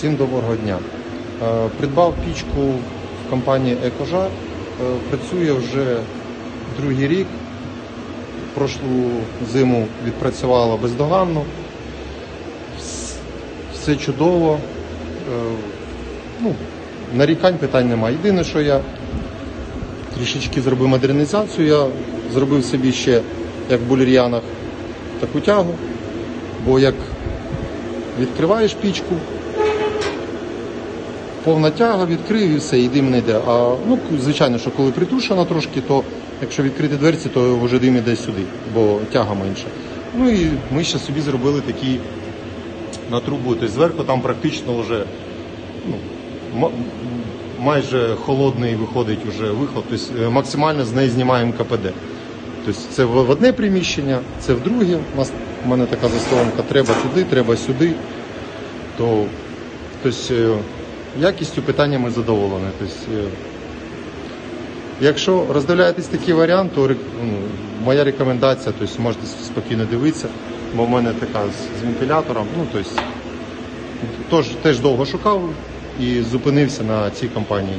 Всім доброго дня. Е, Придбав пічку в компанії Екожар. Е, Працює вже другий рік. Прошлу зиму відпрацювала бездоганно. Все чудово. Е, Ну, нарікань питань немає. Єдине, що я трішечки зробив модернізацію. Я зробив собі ще, як в булір'янах, таку тягу. Бо як відкриваєш пічку, повна тяга, відкрив і все, і дим не йде. А ну, звичайно, що коли притушено трошки, то якщо відкрити дверці, то вже дим іде сюди, бо тяга менша. Ну і ми ще собі зробили такі на трубу. Тобто зверху там практично вже ну, майже холодний виходить вже виход. Тобто е, максимально з неї знімаємо КПД. Тобто це в одне приміщення, це в друге. У нас у мене така заставка, треба туди, треба сюди. То тобто, е, якістю питання ми задоволені. Тобто, е, якщо роздивляєтесь такий варіант, то ну, моя рекомендація, тобто можете спокійно дивитися, бо в мене така з, з вентилятором. Ну, тобто, теж довго шукав і зупинився на цій компанії.